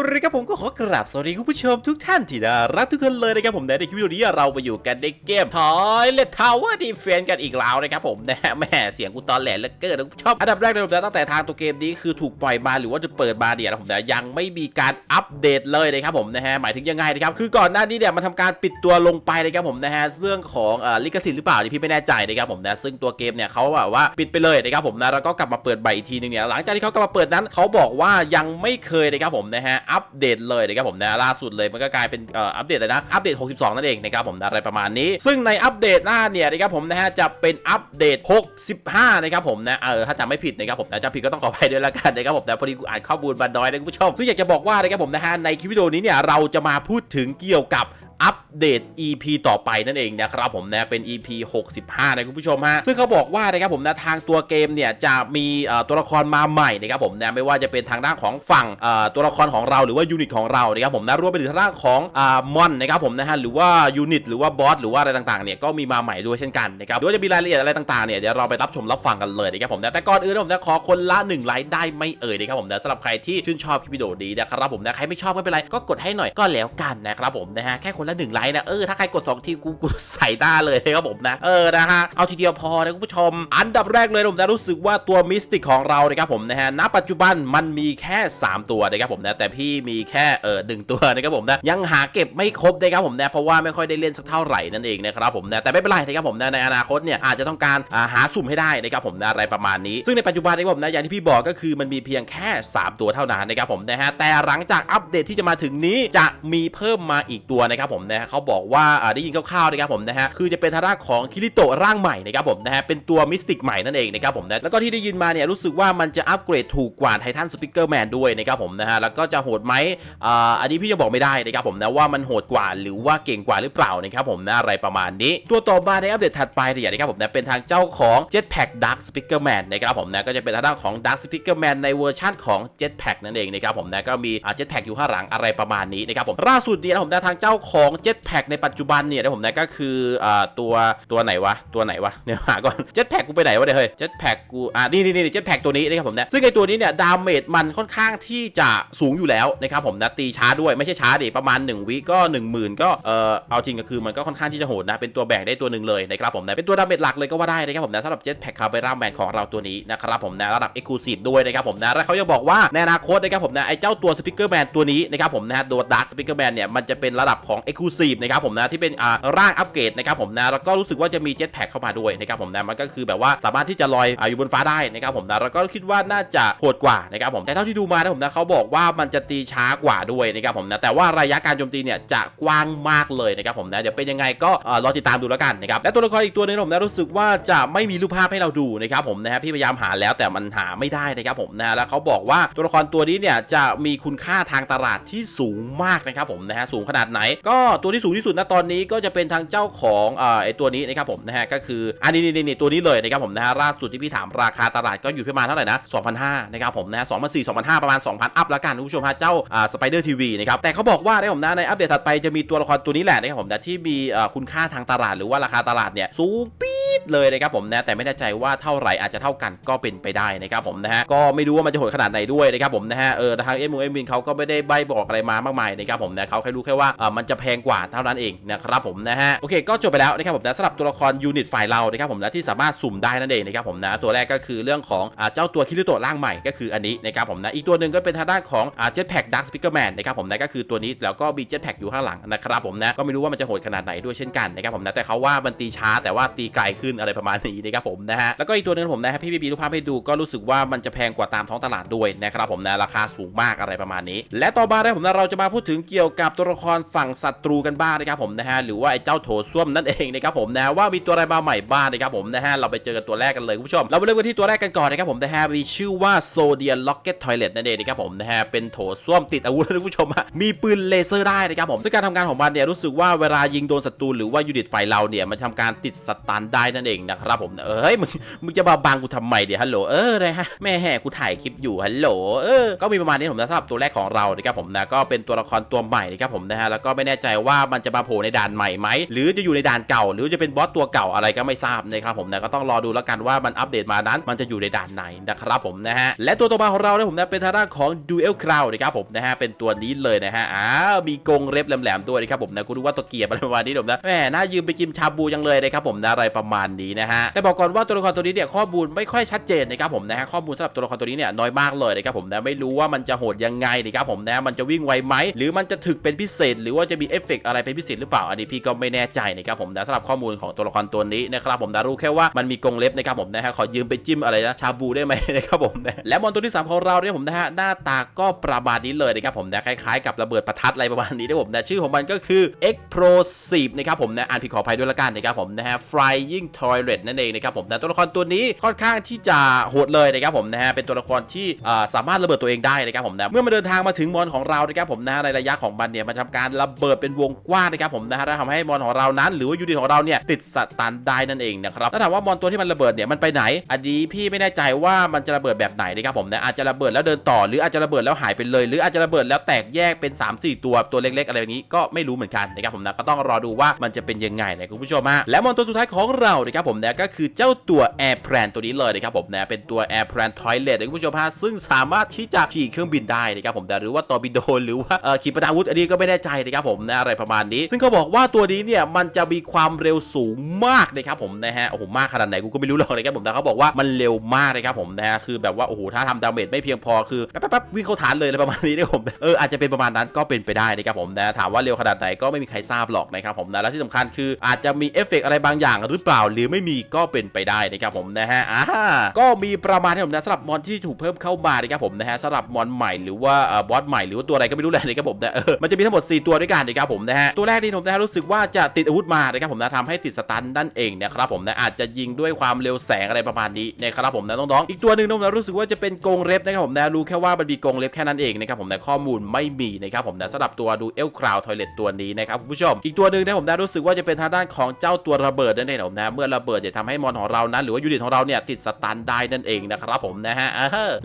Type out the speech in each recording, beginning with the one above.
เลยครับผมก็ขอกราบสวัสดีคุณผู้ชมทุกท่านที่น่ารักทุกคนเลยนะครับผมในคลิปวิดีโอนี้เราไปอยู่กันในเกมทอยเลททาวเวอร์ดีเฟนกันอีกแล้วนะครับผมนะฮะแม่เสียงกูตอนแหลเหลือเกินนะคุณผู้ชอบอันดับแรกเลยผมนะตั้งแต่ทางตัวเกมนี้คือถูกปล่อยมาหรือว่าจะเปิดมาเนี่ยนะผมนะยังไม่มีการอัปเดตเลยนะครับผมนะฮะหมายถึงยังไงนะครับคือก่อนหน้านี้เนี่ยมันทำการปิดตัวลงไปนะครับผมนะฮะเรื่องของอ่อลิขสิทธิ์หรือเปล่านี่พี่ไม่แน่ใจนะครับผมนะซึ่งตัวเกมเนี่ยเขาแบบว่าปิดไปเลยนะครับผมนะแล้วก็กลับมาเปิดใหม่อีกทีนึงเนี่ยหลังจากที่เขากลับมาเปิดนั้นเขาบอกว่ายังไม่เคยนะครับผมนะฮะอัปเดตเลยนะครับผมนะล่าสุดเลยมันก็กลายเป็นอัปเดตเลยนะอัปเดต 62 นั่นเองนะครับผมนะอะไรประมาณนี้ ซึ่งในอัปเดตหน้าเนี่ยนะครับผมนะฮะจะเป็นอัปเดต 65 นะครับผมนะเออถ้าจำไม่ผิดนะครับผมนะจำผิดก็ต้องขออภัยด้วยละกันนะครับผมนะพอดีกูอ่านข้อมูลบัน้อยนะคุณผู้ชมซึ่งอยากจะบอกว่านะครับผมนะฮะในคลิปวิดีโอนี้เนี่ยเราจะมาพูดถึงเกี่ยวกับ อัปเดต EP ต่อไปนั่นเองนะครับผมนะเป็น EP 65 นะคุณผู้ชมฮะซึ่งเขาบอกว่านะครับผมนะทางตัวเกมเนี่ยจะมีตัวละครมาใหม่นะครับผมนะไม่ว่าจะเป็นทางด้านของฝั่งตัวละครของเราหรือว่ายูนิตของเรานะครับผมนะรวมไปถึงทางด้านของมอนนะครับผมนะฮะหรือว่ายูนิตหรือว่าบอสหรือว่าอะไรต่างๆเนี่ยก็มีมาใหม่ด้วยเช่นกันนะครับหรือว่าจะมีรายละเอียดอะไรต่างๆเนี่ยเดี๋ยวเราไปรับชมรับฟังกันเลยนะครับผมนะแต่ก่อนอื่นนะผมนะขอคนละหนึ่งไลค์ได้ไม่เอ่ยนะครับผมนะสำหรับใครที่ชื่นชอบคลิปวิดีโอนี้นะครับผมนะใครไม่ชอบไม่เป็นไรก็กดให้หน่อยก็แล้วกันนะครับผมนะฮะแค่คนละหนึ่งไลค์นะเออถ้าใครกด2ทีกูกูใส่หน้าเลยนะครับผมนะเออนะฮะเอาทีเดียวพอนะคุณผู้ชม อันดับแรกเลยผมนะรู้สึกว่าตัวมิสติกของเรานะครับผมนะฮะณปัจจุบันมันมีแค่ 3 ตัวนะครับผมนะแต่พี่มีแค่เออหนึ่งตัวนะครับผมนะยังหาเก็บไม่ครบนะครับผมนะเพราะว่าไม่ค่อยได้เล่นสักเท่าไหร่นั่นเองนะครับผมนะแต่ไม่เป็นไรนะครับผมนะในอนาคตเนี่ยอาจจะต้องการาหาสุ่มให้ได้นะครับผมนะอะไรประมาณนี้ ซึ่งในปัจจุบันนะครับผมนะอย่างที่พี่บอกก็คือมันมีเพียงแค่ 3 ตัวเท่านั้นนะครับผมนะฮะแต่หลังจากอัปเดตที่จะมาถึงนี้จะมีเพิ่มมาอีกตัวนะครับผมนะฮะเขาบอกว่าได้ยินคร่าวๆนะครับผมนะฮะคือจะเป็นทางด้าของคิริโตะร่างใหม่นะครับผมนะฮะเป็นตัวมิสติกใหม่นั่นเองนะครับผมนะแล้วก็ที่ได้ยินมาเนี่ยรู้สึกว่ามันจะอัปเกรดถูกกว่าไททันสปิเกอร์แมนด้วยนะครับผมนะฮะแล้วก็จะโหดไหมอ่าอันนี้พี่ยังบอกไม่ได้นะครับผมนะว่ามันโหดกว่าหรือว่าเก่งกว่าหรือเปล่านะครับผมนะอะไรประมาณนี้ ตัวต่อมาในอัปเดตถัดไปเนี่ยนะครับผมนะเป็นทางเจ้าของ Jetpack Dark Speaker Man นะครับผมนะก็จะเป็นทางด้านของ Dark Speaker Man ในเวอร์ชั่นของ Jetpack นั่นเองนะครับผมนะก็มีอ่า Jetpack อยู่ข้างหลังอะไรประมาณนี้นะครับผมล่าสุดเนี่ยนะผมนะทางเจ้าของของ Jetpack ในปัจจุบันเนี่ยนะผมนะก็คืออ่าตัวตัวไหนวะตัวไหนวะเนี่ยหาก่อน Jetpack กูไปไหนวะเนี่ยเฮ้ย Jetpack กูอ่านี่นี่นี่ Jetpack ตัวนี้นะครับผมนะซึ่งไอตัวนี้เนี่ยดาเมจมันค่อนข้างที่จะสูงอยู่แล้วนะครับผมนะตีช้าด้วยไม่ใช่ช้าดิประมาณ 1 วิก็ 1 0,000 ก็เออเอาจริงก็คือมันก็ค่อนข้างที่จะโหดนะเป็นตัวแบ่งได้ตัวหนึ่งเลยนะครับผมนะเป็นตัวดาเมจหลักเลยก็ว่าได้นะครับผมนะสำหรับ Jetpack คาเบราแมนของเราตัวนี้นะครับผมนะระดับ Exclusive ด้วยนะครับผมนะแล้วเขายังบอกว่าในอนาคตนะครับผมนะไอเจ้าตัว Speaker Man ตัวนี้นะครับผมนะตัว Dark Speaker Man เนี่ยมันจะเป็นระดับของ Exclusive นะครับผมนะที่เป็นอ่าร่างอัปเกรดนะครับผมนะแล้วก็รู้สึกว่าจะมี Jetpack เข้ามาด้วยนะครับผมนะมันก็คือแบบว่าสามารถที่จะลอยอาอยู่บนฟ้าได้นะครับผมนะแล้วก็คิดว่าน่าจะโหดกว่านะครับผมแต่เท่าที่ดูมานะผมนะเขาบอกว่ามันจะตีช้ากว่าด้วยนะครับผมนะแต่ว่าระยะการโจมตีเนี่ยจะกว้างมากเลยนะครับผมนะเดี๋ยวเป็นยังไงก็อ่รอติดตามดูแล้วกันนะครับและตัวละครอีกตัวหนึงผมนะรู้สึกว่าจะไม่มีรูปภาพให้เราดูนะครับผมนะฮะพี่พยายามหาแล้วแต่มันหาไม่ได้นะครับผมนะแล้วเขาบอกว่าตัวละครตัวนี้เนี่ยจะมีคุณค่าทางตลาดที่สูงมากนะครับผมนะฮะสูงขนาดไหนก็ตัวที่สูงที่สุดนะตอนนี้ก็จะเป็นทางเจ้าของเอ่อไอตัวนี้นะครับผมนะฮะก็คืออันนี้นี่นี่ตัวนี้เลยนะครับผมนะฮะล่าสุดที่พี่ถามราคาตลาดก็อยู่ประมาณเท่าไหร่นะ2,500นะครับผมนะฮะ2,400 2,500ประมาณ 2,000 อัพละกันคุณผู้ชมฮะเจ้าอ่าสไปเดอร์ทีวีนะครับแต่เขาบอกว่าได้ผมนะในอัปเดตถัดไปจะมีตัวละครตัวนี้แหละนะครับผมนะที่มีอ่าคุณค่าทางตลาดหรือว่าราคาตลาดเนี่ยสูงปี๊ ดเลยนะครับผมนะแต่ไม่แน่ใจว่าเท่าไหร่อาจจะเท่ากันก็เป็นไปได้นะครับผมนะฮะก็ไม่รู้ว่ามันจะโหดขนาดไหนด้วยนะครับผมนะฮะเออทางเอ็มเอ็มวินเขาก็ไม่ได้ใบบอกอะไรมามากมายนะครับผมนะเขาแค่รู้แค่ว่าเออมันจะแพงกว่าเท่านั้นเองนะครับผมนะฮะโอเคก็จบไปแล้วนะครับผมนะสำหรับตัวละครยูนิตฝ่ายเรานะครับผมนะที่สามารถสุ่มได้นั่นเองนะครับผมนะตัวแรกก็คือเรื่องของเจ้าตัวคิริโตะร่างใหม่ก็คืออันนี้นะครับผมนะอีกตัวหนึ่งก็เป็นทางด้านของเจ็ตแพ็กดักสปิเกอร์แมนนะครับผมนะก็คือตัวนี้แล้วก็มีเจ็ตแพ็กอยู่ข้างหลังนะครับผมนะก็ไม่รู้ว่ามันจะโหดขนาดไหนด้วยเช่นกันนะครับผมนะแต่เขาว่ามันตีช้าแต่ว่าตีไกลขึ้นอะไรประมาณนี้นะครับผมนะฮะแล้วก็อีกตัวหนึงผมนะฮะพี่บีบีรูปภาพให้ดูก็รู้สึกว่ามันจะแพงกว่าตามท้องตลาดด้วยนะครับผมนะราคาสูงมากอะไรประมาณนี้ และต่อมานะผมนะเราจะมาพูดถึงเกี่ยวกับตัวละครฝั่งศัตรูกันบ้างนะครับผมนะฮะหรือว่าไอ้เจ้าโถส้วมนั่นเองนะครับผมนะว่ามีตัวอะไรมาใหม่บ้างนะครับผมนะฮะเราไปเจอกันตัวแรกกันเลยคุณผู้ชมเราไปเริ่มกันที่ตัวแรกกันก่อนนะครับผมนะฮะมีชื่อว่าโซเดียล็อกเก็ตทอยเลตนั่นเองนะครับผมนะฮะเป็นโถส้วมติดอาวุธนะคุณผู้ชมมีปืนเลเซอร์ได้นะครับผมซึ่งการทำงานของมันเนี่ยรู้สึกว่าเวลายิงโดนศัตรูหรือว่ายูนิตไฟเราเนี่ยมันทำการติดสตันได้นั่นเองนะครับผมเอ้ยมึงมึงจะมาบังกูทำไมเดี๋ยวฮัลโหลเออนะฮะแม่แห่กูถ่ายคลิปอยู่ฮัลโหลเออก็มีประมาณนี้ผมนะสำหรับตัวแรกของเรานะครับผมนะก็เป็นตัวละครตัวใหม่นะครับผมนะฮะแล้วก็ไม่แน่ใจว่ามันจะมาโผล่ในด่านใหม่ไหมหรือจะอยู่ในด่านเก่า หรือจะเป็นบอสตัวเก่าอะไรก็ไม่ทราบนะครับผมนะก็ต้องรอดูแล้วกันว่ามันอัปเดตมานั้น มันจะอยู่ในด่านไหนนะครับผมนะฮะและตัวต่อมาของเราเนี่ยผมนะเป็นทางด้านของ Duel Crown นะครับผมนะฮะเป็นตัวนี้เลยนะฮะอ้าวมีกงเล็บแหลมๆด้วยนะครับผมนะกูรู้ว่าตัวเกียบอะไรประมาณนี้ผมนะแหมน่ายืมไปกินชาบูจังเลยนะครับผมนะอะไรประมาณนี้นะฮะแต่บอกก่อนว่าตัวละครตัวนี้เนี่ยข้อมูลไม่ค่อยชัดเจนนะครับผมนะฮะข้อมูลสำหรับตัวละครตัวนี้เนี่ยน้อยมากเลยนะครับผมนะไม่รู้ว่ามันจะโหดยังไงนะครับผมนะมันจะวิ่งไวไหมหรือมันจะถึกเป็นพิเศษ หรือว่าจะมีเอฟเฟกต์อะไรเป็นพิเศษหรือเปล่าอันนี้พี่ก็ไม่แน่ใจนะครับผมนะสำหรับข้อมูลของตัวละครตัวนี้นะครับผมนะรู้แค่ว่ามันมีกรงเล็บนะครับผมนะฮะขอยืมไปจิ้มอะไรนะชาบูได้ไหมนะครับผมนะและมอนตัวที่สามของเราเนี่ยผมนะฮะหน้าตาก็ประมาณนี้เลยนะครับผมนะคล้ายๆกับระเบิดประทัดอะไรประมาณนี้นะผมนะชื่อของมันก็คือ Explosive นะครับผมนะอ่านผิดขออภัยด้วยละกันนะครับผมนะฮะ Flying Toilet นั่นเองนะครับผมนะตัวละครตัวนี้ค่อนข้างที่จะโหดเลยนะครับผมนะฮะเป็นตัวละครที่สามารถระเบิดตัวเองได้นะครับผมนะเมื่อมันเดินทางมาถึงมอนของเรานะครับผมนะในระยะของมันเนี่ยมันทำการระเบิดเป็นวงกว้างนะครับผมนะฮะและทำให้มอนของเรานั้น หรือว่ายูนิตของเราเนี่ยติดสตันได้นั่นเองนะครับถ้าถามว่ามอนตัวที่มันระเบิดเนี่ยมันไปไหน อันนี้พี่ไม่แน่ใจว่ามันจะระเบิดแบบไหนนะครับผมนะอาจจะระเบิดแล้วเดินต่อ หรืออาจจะระเบิดแล้วหายไปเลย หรืออาจจะระเบิดแล้วแตกแยกเป็น 3-4 ตัวตัวเล็ก ๆ อะไรอย่างนี้ก็ไม่รู้เหมือนกันนะครับผมนะก็ต้องรอดูว่ามันจะเป็นยังไงนะคุณผู้ชมฮะและมอนตัวสุดท้ายของเรานะครับผมนะก็คือเจ้าตัว Air p l a n ตัวนี้เลยนะครับผมนะเป็นตัว Air p l a n Toilet นะคุณผู้ชมฮะซึ่งสามารถที่จะขี่เครื่องบินได้นะครับผมแต่หรือว่าตอร์ปิโดหรือว่าเอ่อขีปนาวุธอันนี้ก็ไม่แน่ใจนะครับผมนะอะไรประมาณนี้ ซึ่งเขาบอกว่าตัวนี้เนี่ยมันจะมีความเร็วสูงมากนะครับผมนะฮะโอ้โหมากขนาดไหนกูก็ไม่รู้หรอกนะครับผมแต่เขาบอกว่ามันเร็วมากนะครับผมนะฮะคือแบบว่าโอ้โหถ้าทำดาเมจไม่เพียงพอคือแป๊บๆวิ่งเข้าฐานเลยอะไรประมาณนี้นะผมเอออาจจะเป็นประมาณนั้นก็เป็นไปได้นะครับผมนะถามว่าเร็วขนาดไหนก็ไม่มีใครทราบหรอกนะครับผมนะและที่สำคัญคืออาจจะมีเอฟเฟกอะไรบางอย่างหรือเปล่าหรือไม่มีก็เป็นไปได้นะครับผมนะฮะอ่าก็มีประมาณนี้ผมนะสำหรับมอนที่ถูกเพิ่มเข้ามานะครับผมนะฮะสำหรับมอนใหม่หรือว่าบอสใหม่หรือว่าตัวอะไรก็ไม่รู้แหละนะครับผมนะเออมันจะมีทั้งหมด 4 ตัวด้วยกันนะครับผมนะฮะตัวแรกนี่ผมนะฮะรู้สึกว่าจะติดอาวุธมานะครับผมนะทำให้ติดสตันนั่นเองนะครับผมนะอาจจะยิงด้วยความเร็วแสงอะไรประมาณนี้นะครับผมนะน้องๆอีกตัวหนึ่งนะรู้สึกว่าจะเป็นกงเล็บนะครับผมนะรู้แค่ว่ามันมีกงเล็บแค่นั้นเองนะครับผมนะข้อมูลไม่มีนะครับผมนะสำหรับตัวดูเอลคราวทอยเลตตัวนี้นะครับคุณผู้ชมอีกตัวหนึ่งนะผมนะรู้สึกว่าจะเป็นทางด้านของเจ้าตัวระเบิดนั่นเองนะผมนะเมื่อระเบิดจะทำให้มอนของเรานั้นหรือว่ายูนิตของเราเนี่ยติดสตันได้นั่นเองนะครับผมนะฮะ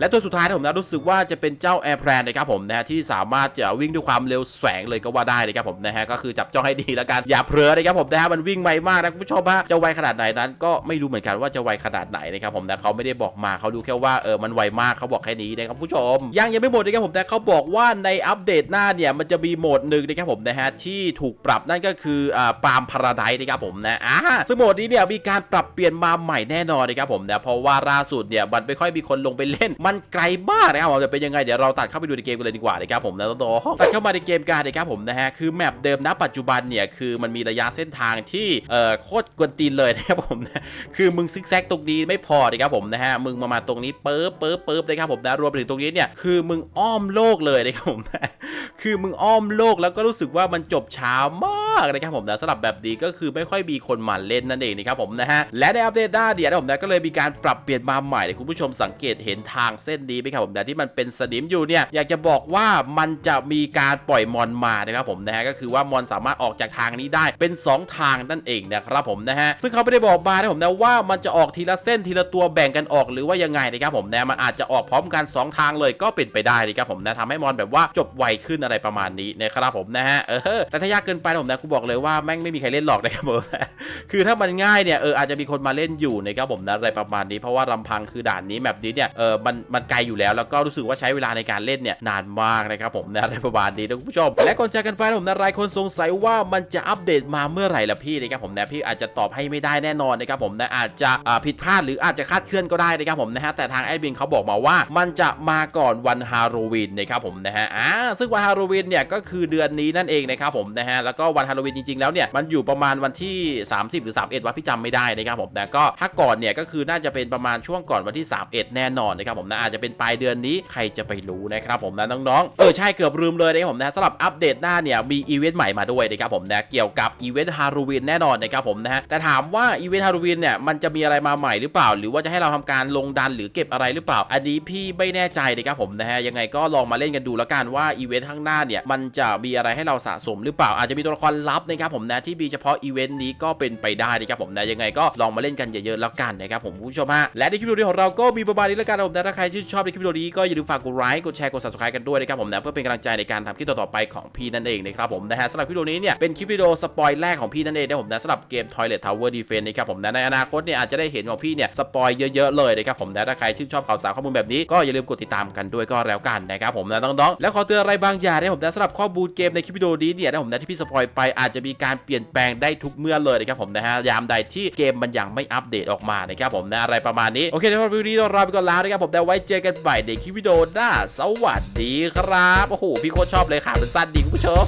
และตัวสุดท้ายนะผมนะรู้สึกว่าจะเป็นเจ้าแอร์แพลนนะครับผมนะฮะที่สามารถจะวิ่งด้วยความเร็วแสงเลยก็ว่าได้นะครับผมนะฮะก็คือจับจ้องให้ดีแล้วกันอย่าเผลอนะครับผมนะฮะมันวิ่งไวมากนะคุณผู้ชมฮะจะไวขนาดไหนนั้น ก็ไม่รู้เหมือนกันว่าจะไวขนาดไหนนะครับผมนะเขาไม่ได้บอกมาเขาดูแค่ว่าเออมันไวมากเขาบอกแค่นี้นะครับผู้ชม ยังยังไม่หมดนะครับผมนะเขาบอกว่าในอัปเดตหน้าเนี่ยมันจะมีโหมดหนึ่งนะครับผมนะฮะที่ถูกปรับนั่นก็คืออ่าปาล์มพาราไดนะครับผมนะอ่าซึ่งโหมดนี้เนี่ยมีการปรับเปลี่ยนมาใหม่แน่นอนนะครับผมนะเพราะว่าล่าสุดเนี่ยมันไม่ค่อยมีคนลงไปเล่น มันไกลมากนะครับผมจะเป็นยังไงเดี๋ยวเราตัดเข้าไปดูในเกมกันเลยดีกว่านะครับผมนะน้องตัดเข้ามาในเกมกันนะครับผมนะฮะคือแมปเดิมณปัจจุบันเนี่ยคือมันมีระยะเส้นทางที่เอ่อโคตรกวนตีนเลยนะครับผมนะคือมึงซิกแซกตรงนี้ไม่พอนะครับผมนะฮะมึงมามาตรงนี้เปิ๊บเปิ๊บเปิ๊บนะครับผมนะรวมไปถึงตรงนี้เนี่ยคือมึงอ้อมโลกเลยนะครับผมนะคือมึงอ้อมโลกแล้วก็รู้สึกว่ามันจบช้ามากนะครับผมนะสำหรับแบบนี้ก็คือไม่ค่อยมีคนมาเล่นนั่นเองนะครับผมนะฮะและในอัปเดตหน้าเดียวนะผมนะก็เลยมีการปรับเปลี่ยนมาใหม่คุณผู้ชมสังเกตเห็นทางเส้นนี้ไหมครับผมนะที่มันเป็นสนิมอยู่เนี่ยอยากจะบอกว่ามันจะมีการปล่อยมอนมานะครับผมนะฮะก็คือว่ามอนสามารถออกจากทางนี้ได้เป็น 2 ทางนั่นเองนะครับผมนะฮะซึ่งเขาไม่ได้บอกมานะผมนะว่ามันจะออกทีละเส้นทีละตัวแบ่งกันออกหรือว่ายังไงนะครับผมนะมันอาจจะออกพร้อมกัน 2 ทางเลยก็เป็นไปได้นะครับผมนะทำให้มอนแบบว่าจบไวขึ้นอะไรประมาณนี้นะครับผมนะฮะเออแต่ถ้ายากเกินไปผมนะกูบอกเลยว่าแม่งไม่มีใครเล่นหรอกนะครับผมคือถ้ามันง่ายเนี่ยเอออาจจะมีคนมาเล่นอยู่นะครับผมนะอะไรประมาณนี้เพราะว่าลำพังคือด่านนี้แบบนี้เนี่ยเออมันมันไกลอยู่แล้ว แล้วก็รู้สึกว่าใช้เวลาในการเล่นเนี่ยนานมากนะครับผมนะอะไรประมาณนี้นะคุณผู้ชม และก่อนจากกันไปนะผมนะหลายคนสงสัยว่ามันจะอัปเดตมาเมื่อไหร่ล่ะพี่นะครับผมนะพี่อาจจะตอบให้ไม่ได้แน่นอนนะครับผมนะอาจจะผิดพลาดหรืออาจจะคาดเคลื่อนก็ได้นะครับผมนะฮะแต่ทางแอดมินเขาบอกมาว่า มันจะมาก่อนวันฮาโลวีนนะครับผมนะฮะอ่าซึ่งวันฮาโลวีนเนี่ยก็คือเดือนนี้นั่นเองนะครับผมนะฮะแล้วก็วันฮาโลวีนจริงๆแล้วเนี่ยมันอยู่ประมาณวันที่ 30 หรือ 31วะพี่จำำไม่ได้นะครับผมแต่ก็ถ้าก่อนเนี่ยก็คือน่าจะเป็นประมาณช่วงก่อนวันที่ 31 แน่นอนนะครับผมนะอาจจะเป็นปลายเดือนนี้ใครจะไปรู้นะครับผมนะน้องๆเออใช่เกือบลืมเลยนะครับผมนะสำหรับอัปเดตหน้าเนี่ยมีอีเวนต์ใหม่มาด้วยนะครับผมนะเกี่ยวกับอีเวนต์ฮาโลวีนแน่นอนนะครับผมนะฮะแต่ถามว่าอีเวนต์ฮาโลวีนเนี่ยมันจะมีอะไรมาใหม่หรือเปล่า หรือว่าจะให้เราทำการลงดันหรือเก็บอะไรหรือเปล่า อันนี้พี่ไม่แน่ใจนะครับผมนะฮะยังไงก็ลองมาเล่นกันดูแล้วกันว่าอีเวนต์ข้างหน้าเนี่ยมันจะมีอะไรให้เราสะสมหรือเปล่าอาจจะมีตัวละครลับนะครับผมนะที่มีเฉพาะอีเวนต์นี้ก็เป็นไปได้นะครับผมนะยังไงก็ลองมาเล่นกันเยอะๆแล้วกันนะครับผมผู้ชมฮะและในคลิปวิดีโอของเราก็มีประมาณนี้แล้วกันนะผมนะถ้าใครชื่นชอบในคลิปวิดีโอนี้ก็อย่าลืมฝากกดไลค์กดแชร์กด subscribe กันด้วยนะครับผมนะเพื่อเป็นกำลังใจในการทำคลิปต่อๆไปของพี่นั่นเองนะครับผมนะฮะสำหรับคลิปวิดีโอนี้เนี่ยเป็นคลิปวิดีโอสปอยแรกของพี่นั่นเองนะผมนะสำหรับเกม Toilet Tower Defense นะครับผมนะในอนาคตเนี่ยอาจจะได้เห็นของพี่เนี่ยสปอยเยอะๆเลยนะครับผมนะถ้าใครชื่นชอบข่าวสารข้อมูลแบบนี้ก็อย่าลืมกดติดตามกันด้วยก็แล้วกันนะครับผมนะน้องๆแล้วขอเตือนอะไรบางอย่างนะผมนะสำหรับข้อมูลเกมในคลิปวิดีโอนี้เนี่ยนะผมนะที่พี่สปอยไปอาจจะมีการเปลี่ยนแปลงได้ทุกเมื่อเลยนะครับผมนะฮะยามใดที่เกมมันยังไม่อัปเดตออกมานะครับผมนะอะไรประมาณนี้ โอเคในวันนี้เราลาไปก่อนแล้วนะครับผมแต่ไว้เจอกันใหม่ในคลิปวิดีโอหน้า สวัสดีครับ โอ้โห พี่โคตรชอบเลยขาเป็นสั้นดีคุณผู้ชม